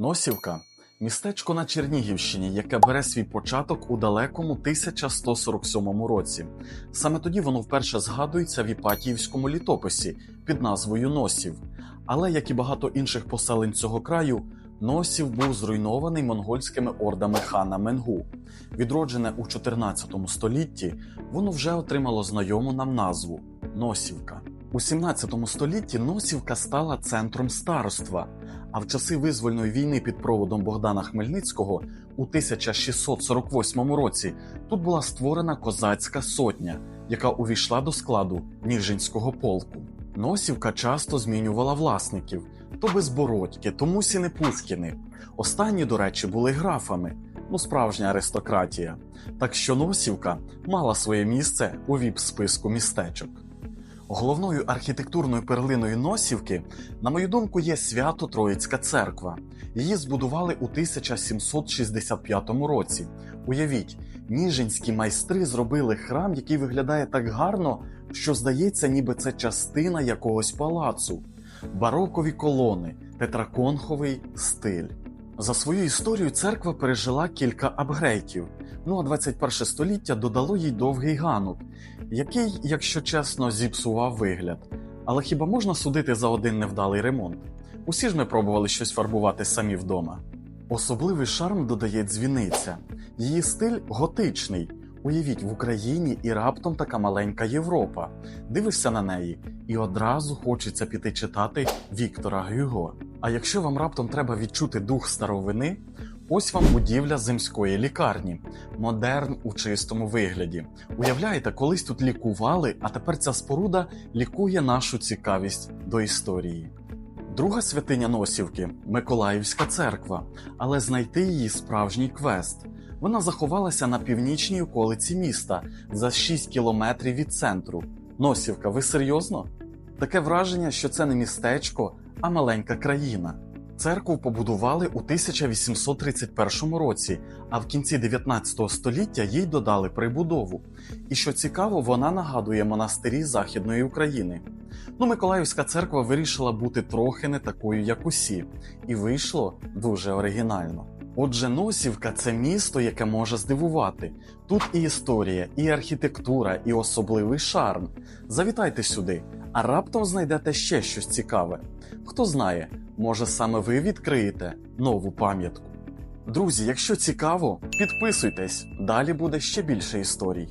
Носівка містечко на Чернігівщині, яке бере свій початок у далекому 1147 році. Саме тоді воно вперше згадується в Іпатіївському літописі під назвою Носів. Але, як і багато інших поселень цього краю, Носів був зруйнований монгольськими ордами хана Менгу. Відроджене у 14 столітті, воно вже отримало знайому нам назву Носівка. У 17 столітті Носівка стала центром староства, а в часи визвольної війни під проводом Богдана Хмельницького у 1648 році тут була створена козацька сотня, яка увійшла до складу Ніжинського полку. Носівка часто змінювала власників то безбородьки, то мусіни Пушкіни. Останні, до речі, були графами, ну справжня аристократія. Так що Носівка мала своє місце у віп-списку містечок. Головною архітектурною перлиною Носівки, на мою думку, є свято Троїцька церква. Її збудували у 1765 році. Уявіть, ніжинські майстри зробили храм, який виглядає так гарно, що здається, ніби це частина якогось палацу. Барокові колони, тетраконховий стиль. За свою історію церква пережила кілька апгрейтів. Ну а 21 століття додало їй довгий ганок, який, якщо чесно, зіпсував вигляд. Але хіба можна судити за один невдалий ремонт? Усі ж ми пробували щось фарбувати самі вдома. Особливий шарм додає дзвіниця. Її стиль готичний. Уявіть, в Україні і раптом така маленька Європа. Дивишся на неї, і одразу хочеться піти читати Віктора Гюго. А якщо вам раптом треба відчути дух старовини, ось вам будівля земської лікарні, модерн у чистому вигляді. Уявляєте, колись тут лікували, а тепер ця споруда лікує нашу цікавість до історії. Друга святиня Носівки Миколаївська церква, але знайти її справжній квест. Вона заховалася на північній околиці міста за 6 кілометрів від центру. Носівка, ви серйозно? Таке враження, що це не містечко, а маленька країна. Церкву побудували у 1831 році, а в кінці 19 століття їй додали прибудову. І що цікаво, вона нагадує монастирі Західної України. Ну, Миколаївська церква вирішила бути трохи не такою, як усі, і вийшло дуже оригінально. Отже, Носівка це місто, яке може здивувати. Тут і історія, і архітектура, і особливий шарм. Завітайте сюди, а раптом знайдете ще щось цікаве. Хто знає, може саме ви відкриєте нову пам'ятку. Друзі, якщо цікаво, підписуйтесь, далі буде ще більше історій.